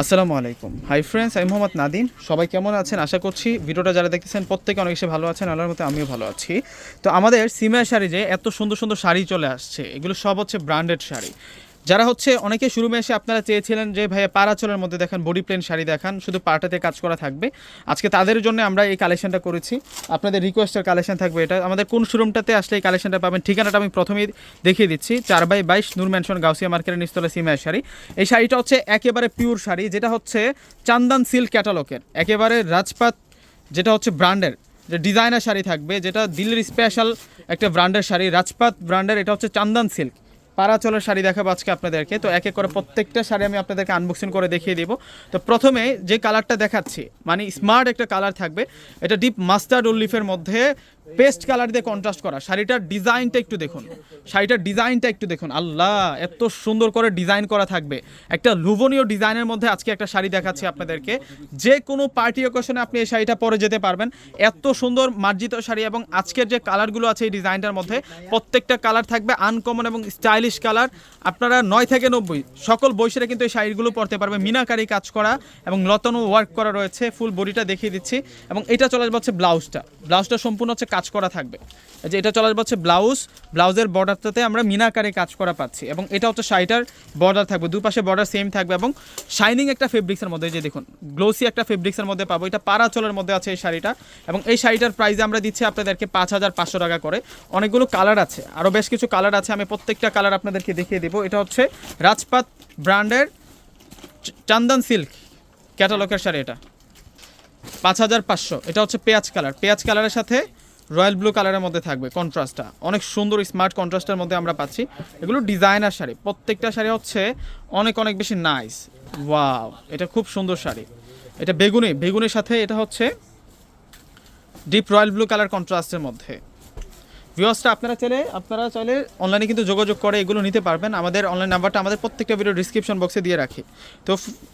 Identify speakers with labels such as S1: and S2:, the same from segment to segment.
S1: আসসালামু আলাইকুম। Hi friends আমি মোহাম্মদ নাদিন সবাই কেমন আছেন? আশা করছি ভিডিওটা যারা দেখতেছেন প্রত্যেকে অনেক বেশি ভালো আছেন, আল্লাহর মতো আমিও ভালো আছি। তো আমাদের সিমের শাড়ি যে, এত সুন্দর সুন্দর শাড়ি চলে আসছে। এগুলো সব হচ্ছে ব্র্যান্ডেড শাড়ি। যারা হচ্ছে অনেকে শুরুমে এসে আপনারা চেয়েছিলেন যে, ভাইয়া পারাচলের মধ্যে দেখেন, বডি প্লেন শাড়ি দেখান, শুধু পাটাতে কাজ করা থাকবে। আজকে তাদের জন্য আমরা এই কালেকশনটা করেছি। আপনাদের রিকোয়েস্টের কালেকশন থাকবে এটা। আমাদের কোন শোরুমটাতে আসলে এই কালেকশনটা পাবেন, ঠিকানাটা আমি প্রথমেই দেখিয়ে দিচ্ছি। চার বাই বাইশ, নূর ম্যানশন গাউসিয়া মার্কেটের নিস্তলা সিমায় শাড়ি। এই শাড়িটা হচ্ছে একেবারে পিওর শাড়ি, যেটা হচ্ছে চান্দান সিল্ক ক্যাটালগের একেবারে রাজপাত যেটা হচ্ছে ব্র্যান্ডের যে ডিজাইনার শাড়ি থাকবে, যেটা দিল্লির স্পেশাল একটা ব্র্যান্ডের শাড়ি রাজপাত ব্র্যান্ডের এটা হচ্ছে চান্দান সিল্ক পারাচলের শাড়ি দেখাবো আজকে আপনাদেরকে। তো এক এক করে প্রত্যেকটা শাড়ি আমি আপনাদেরকে আনবক্সিং করে দেখিয়ে দেবো। তো প্রথমে যে কালারটা দেখাচ্ছি মানে স্মার্ট একটা কালার থাকবে, এটা ডিপ মাস্টার্ড উল্লিফের মধ্যে পেস্ট কালার দিয়ে কন্ট্রাস্ট করা। শাড়িটার ডিজাইনটা একটু দেখুন। শাড়িটার ডিজাইনটা একটু দেখুন। আল্লাহ, এত সুন্দর করে ডিজাইন করা থাকবে। একটা লুভনীয় ডিজাইনের মধ্যে আজকে একটা শাড়ি দেখাচ্ছি আপনাদেরকে। যে কোনো পার্টি অকেশনে আপনি এই শাড়িটা পরে যেতে পারবেন। এত সুন্দর মার্জিত শাড়ি এবং আজকের যে কালারগুলো আছে এই ডিজাইনটার মধ্যে প্রত্যেকটা কালার থাকবে আনকমন এবং স্টাইলিশ কালার। আপনারা নয় থেকে নব্বই, সকল বয়সেরা কিন্তু এই শাড়িগুলো পরতে পারবে। মিনাকারি কাজ করা এবং লতানো ওয়ার্ক করা রয়েছে। ফুল বডিটা দেখিয়ে দিচ্ছি। এবং এটা চলে হচ্ছে ব্লাউজটা। ব্লাউজটা সম্পূর্ণ হচ্ছে কাজ করা থাকবে। যে এটা চলে আসবে হচ্ছে ব্লাউজ। ব্লাউজের বর্ডারটাতে আমরা মিনাকারে কাজ করা পাচ্ছি এবং এটা হচ্ছে শাড়িটার বর্ডার থাকবে। দুপাশে বর্ডার সেম থাকবে এবং শাইনিং একটা ফেব্রিক্সের মধ্যে যে দেখুন গ্লোসি একটা ফেব্রিক্সের মধ্যে পাবো। এটা পারাচলের মধ্যে আছে এই শাড়িটা এবং এই শাড়িটার প্রাইস আমরা দিচ্ছি আপনাদেরকে পাঁচ হাজার পাঁচশো টাকা করে। অনেকগুলো কালার আছে আরও বেশ কিছু কালার আছে। আমি প্রত্যেকটা কালার আপনাদেরকে দেখিয়ে দেবো। এটা হচ্ছে রাজপাত ব্র্যান্ডের চান্দন সিল্ক ক্যাটালগের শাড়ি এটা। পাঁচ হাজার পাঁচশো। এটা হচ্ছে পেঁয়াজ কালার পেঁয়াজ কালারের সাথে রয়্যাল ব্লু কালারের মধ্যে থাকবে কন্ট্রাস্টটা। অনেক সুন্দর স্মার্ট কন্ট্রাস্টের মধ্যে আমরা পাচ্ছি। এগুলো ডিজাইনার শাড়ি। প্রত্যেকটা শাড়ি হচ্ছে অনেক অনেক বেশি নাইস ওয়াও এটা খুব সুন্দর শাড়ি। এটা বেগুনি। বেগুনের সাথে এটা হচ্ছে ডিপ রয়্যাল ব্লু কালার কন্ট্রাস্টের মধ্যে। ভিউয়ার্সটা আপনারা চাইলে আপনারা চাইলে অনলাইনে কিন্তু যোগাযোগ করে এগুলো নিতে পারবেন। আমাদের অনলাইন নাম্বারটা আমাদের প্রত্যেকটা ভিডিও ডিসক্রিপশন বক্সে দিয়ে রাখি। তো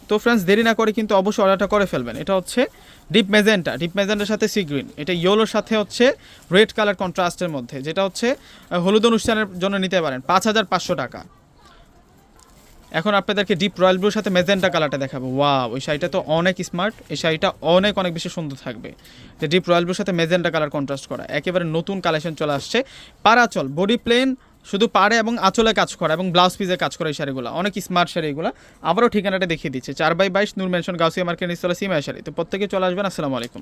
S1: তো ফ্রেন্ডস দেরি না করে কিন্তু অবশ্যই অর্ডারটা করে ফেলবেন। এটা হচ্ছে ডিপ মেজেন্টা ডিপ মেজেন্টার সাথে সি গ্রিন এটা ইয়েলোর সাথে হচ্ছে রেড কালার কন্ট্রাস্টের মধ্যে। যেটা হচ্ছে হলুদ অনুষ্ঠানের জন্য নিতে পারেন। পাঁচ হাজার পাঁচশো টাকা। এখন আপনাদেরকে ডিপ রয়্যাল ব্লুর সাথে মেজেন্টা কালারটা দেখাবো। ওয়া ওই শাড়িটা তো অনেক স্মার্ট এই শাড়িটা অনেক অনেক বেশি সুন্দর থাকবে। যে ডিপ রয়্যাল ব্লুর সাথে মেজেন্টা কালার কন্ট্রাস্ট করা, একেবারে নতুন কালেকশন চলে আসছে। পারাচল বডি প্লেন শুধু পাড়ে এবং আঁচলে কাজ করা এবং ব্লাউজ পিসে কাজ করা এই শাড়িগুলো। অনেক স্মার্ট শাড়ি এগুলো। আবারও ঠিকানাটা দেখিয়ে দিচ্ছে। চার বাই বাইশ, নূর মেনশন গাউসিয়া মার্কেট নিস্তলা সিমায় শাড়ি। তো প্রত্যেকে চলে আসবেন, আসসালামু আলাইকুম।